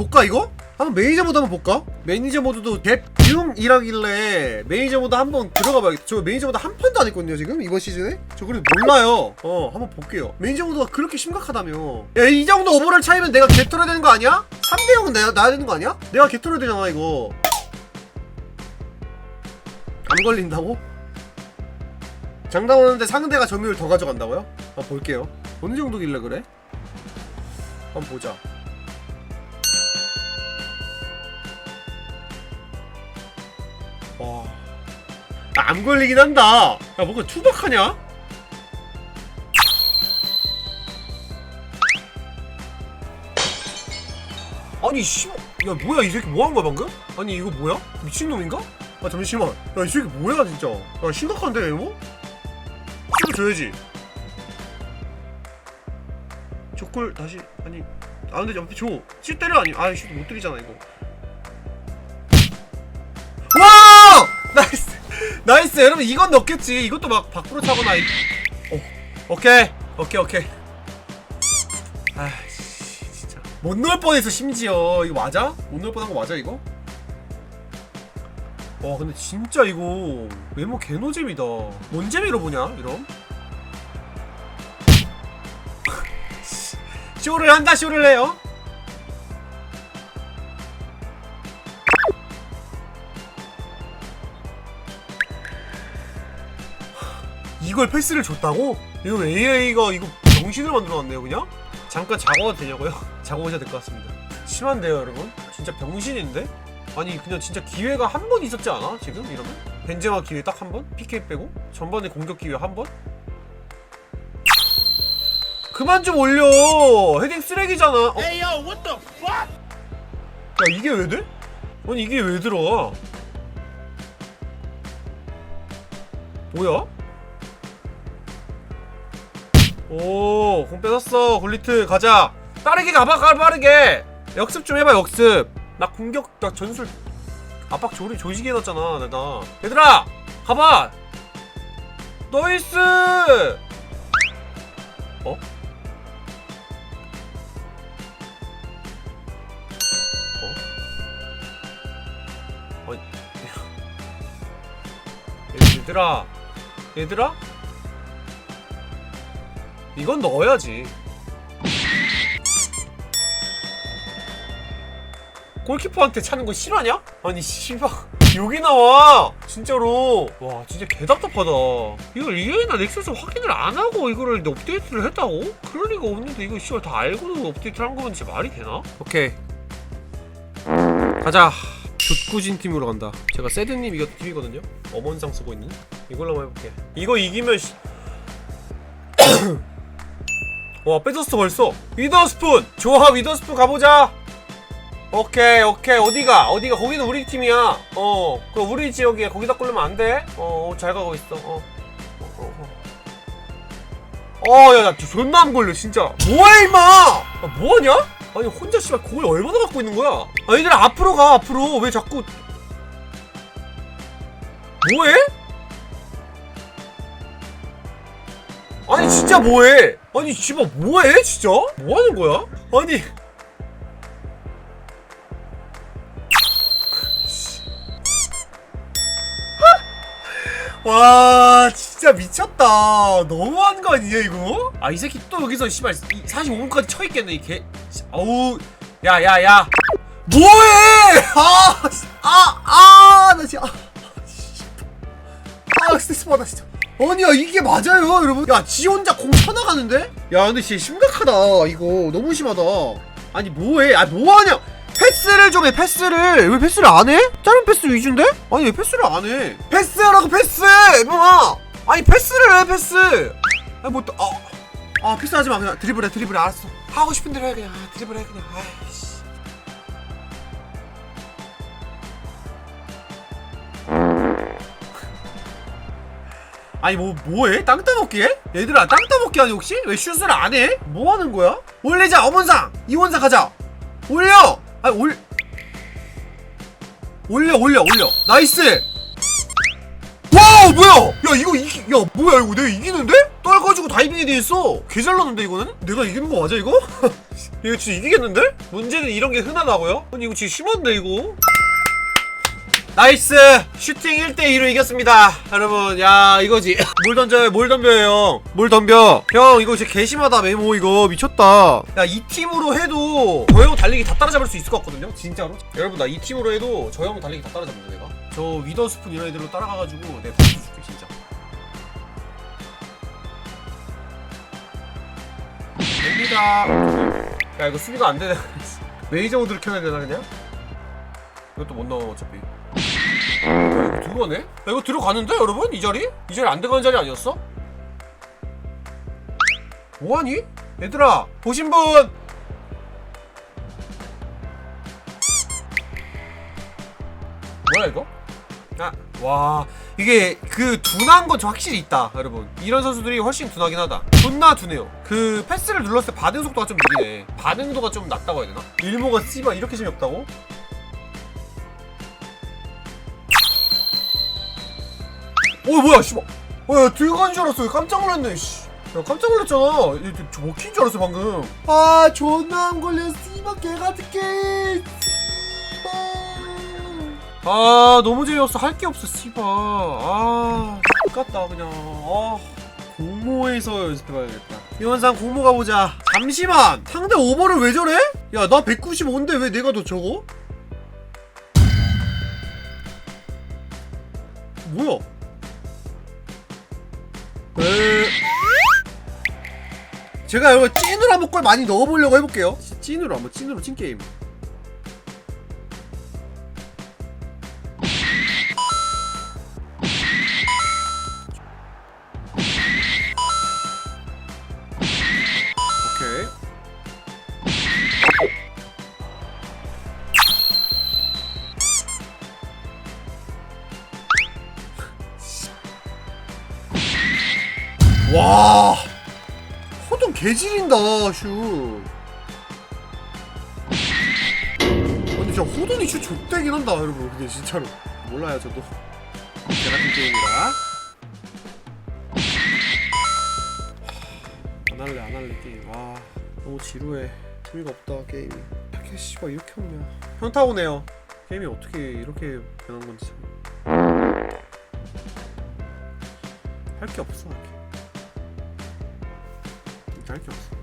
볼까 이거? 한번 매니저 모드 한번 볼까? 매니저 모드도 갭0이라길래 매니저 모드 한번 들어가 봐야겠다 저 매니저 모드 한 판도 안 했거든요 지금 이번 시즌에 저 그래도 몰라요 어 한번 볼게요 매니저 모드가 그렇게 심각하다며 야 이 정도 오버를 차이면 내가 개털어야 되는 거 아니야? 3대 0은 내가 나야 되는 거 아니야? 내가 개털어야 되잖아 이거 안 걸린다고? 장담 오는데 상대가 점유율 더 가져간다고요? 한번 볼게요 어느 정도길래 그래? 한번 보자 와. 아, 안 걸리긴 한다. 야, 뭔가 투박하냐? 아니, 씨. 야, 뭐야, 이 새끼 뭐 한 거야, 방금? 아니, 이거 뭐야? 미친놈인가? 아, 잠시만. 야, 이 새끼 뭐야, 진짜. 야, 심각한데, 이거? 씹어 줘야지. 조골 다시, 아니. 아, 근데 옆에 줘. 씨 때려, 아니. 아, 씨못 때리잖아, 이거. 나이스! 나이스! 여러분, 이건 넣겠지. 이것도 막 밖으로 차거나. 이- 어, 오케이. 오케이, 오케이. 아씨, 진짜. 못 넣을 뻔했어, 심지어. 이거 맞아? 못 넣을 뻔한 거 맞아, 이거? 와, 근데 진짜 이거 메모 개노잼이다. 뭔 재미로 보냐, 이럼? 쇼를 한다, 쇼를 해요. 이걸 패스를 줬다고? 이거 AI가 이거 정신을 만들어놨네요 그냥? 잠깐 자고 와도 되냐고요? 자고 오셔야 될 것 같습니다 심한데요 여러분? 진짜 병신인데? 아니 그냥 진짜 기회가 한 번 있었지 않아? 지금 이러면? 벤제마 기회 딱 한 번? PK 빼고? 전반에 공격 기회 한 번? 그만 좀 올려 헤딩 쓰레기잖아 어? Hey yo, what the fuck? 야 이게 왜 돼? 아니 이게 왜 들어가? 뭐야? 오, 공 뺏었어. 굴리트 가자. 빠르게 가봐, 가 빠르게. 역습 좀 해봐, 역습. 나 공격, 나 전술 압박 조리 조직해 놨잖아, 내가. 얘들아, 가봐. 너이스. 어? 어? 아니, 얘들아, 얘들아. 이건 넣어야지. 골키퍼한테 차는 거 실화냐? 아니 씨발. 여기 나와. 진짜로. 와 진짜 개답답하다. 이걸 EA나 넥서스 확인을 안 하고 이거를 업데이트를 했다고? 그럴 리가 없는데 이거 씨발 다 알고도 업데이트를 한 거면 진짜 말이 되나? 오케이. 가자. 굿구진 팀으로 간다. 제가 세드님 이거 팀이거든요. 엄원상 쓰고 있는. 이걸로 한번 해볼게. 이거 이기면 씨... 와 뺏었어 벌써. 위더스푼. 좋아 위더스푼 가보자. 오케이 오케이. 어디가? 어디가? 거기는 우리 팀이야. 어 그 우리 지역이야. 거기다 꼴르면 안돼어잘 가고 있어. 어 어야야 존나 안 걸려 진짜. 뭐해 임마! 아, 뭐하냐? 아니 혼자 씨발 공을 얼마나 갖고 있는 거야? 아 얘들아 앞으로 가 앞으로. 왜 자꾸. 뭐해? 아니 진짜 뭐해 아니 씨발 뭐해 진짜? 뭐하는 거야? 아니. 와 진짜 미쳤다. 너무한 거 아니야 이거? 아 이 새끼 또 여기서 씨발 45분까지 쳐있겠네 이개. 어우 야야야. 뭐해! 아아아나 진짜 아, 씨. 아 스트레스 받아 진짜 아니야 이게 맞아요 여러분 야 지 혼자 공 쳐나가는데? 야 근데 진짜 심각하다 이거 너무 심하다 아니 뭐해 아 뭐하냐 패스를 좀 해 패스를 왜 패스를 안 해? 다른 패스 위주인데? 아니 왜 패스를 안 해? 패스하라고 패스! 엠마! 아니 패스를 해 패스! 아니 뭐 또.. 아, 아 패스하지 마 그냥 드리블 해 드리블 해 알았어 하고 싶은 대로 해 그냥 아, 드리블 해 그냥 아이씨 아니 뭐 뭐해? 땅 따먹기 해? 얘들아 땅 따먹기 하니 혹시? 왜 슛을 안 해? 뭐 하는 거야? 올리자 엄원상 이원상 가자 올려! 아니 올 올려 올려 올려 나이스 와 뭐야 야 이거 이기 야 뭐야 이거 내가 이기는데? 떨가지고 다이빙이 돼 있어 개 잘났는데 이거는? 내가 이기는 거 맞아 이거? 이거 진짜 이기겠는데? 문제는 이런 게 흔하다고요? 아니 이거 진짜 심한데 이거? 나이스! 슈팅 1대2로 이겼습니다. 여러분 야 이거지. 뭘 던져요 뭘 던져요 형뭘 덤벼. 형 이거 진짜 개심하다 메모 이거. 미쳤다. 야 이 팀으로 해도 저 형 달리기 다 따라잡을 수 있을 것 같거든요 진짜로. 여러분 나 이 팀으로 해도 저 형 달리기 다 따라잡는다 내가. 저 위더스푼 이런 애들로 따라가가지고 내가 다 줄게 진짜. 됩니다. 야 이거 수비가 안 되네. 레이저 모드를 켜야 되나 그냥? 이것도 못 넣어 어차피. 야, 이거 들어가네? 야, 이거 들어가는데 여러분? 이 자리? 이 자리 안 들어가는 자리 아니었어? 뭐하니? 얘들아 보신 분! 뭐야 이거? 아, 와 이게 그 둔한 건좀 확실히 있다 여러분 이런 선수들이 훨씬 둔하긴 하다 존나 둔해요 그 패스를 눌렀을 때 반응 속도가 좀 느리네 반응도가 좀 낮다고 해야 되나? 일모가 씨발 이렇게 재미없다고? 어 뭐야 씨발 어야 들어간 줄 알았어. 깜짝 놀랐네 씨. 야 깜짝 놀랐잖아. 얘, 저, 먹힌 줄 알았어 방금. 아 존나 안 걸려 씨발 개같은 게아 너무 재미없어. 할 게 없어 씨발. 아 X같다 그냥. 아 공모에서 연습해봐야겠다. 이원상 공모 가보자. 잠시만! 상대 오버를 왜 저래? 야 나 195인데 왜 내가 더 적어? 뭐야? 에... 제가 여러분 찐으로 한번 골 많이 넣어보려고 해볼게요. 찐으로 한번 찐으로 찐게임 와. 호동 개지린다 슛 근데 진짜 호돈이 슛 족대긴 한다 여러분. 근데 진짜로. 몰라요 저도. 개같은 게임이라. 안 할래 안 할래 게임. 와 너무 지루해. 재미가 없다 게임이. 이렇게 씨발 이렇게 없냐 현타 오네요. 게임이 어떻게 이렇게 변한 건지 할 게 없어 할 게 없어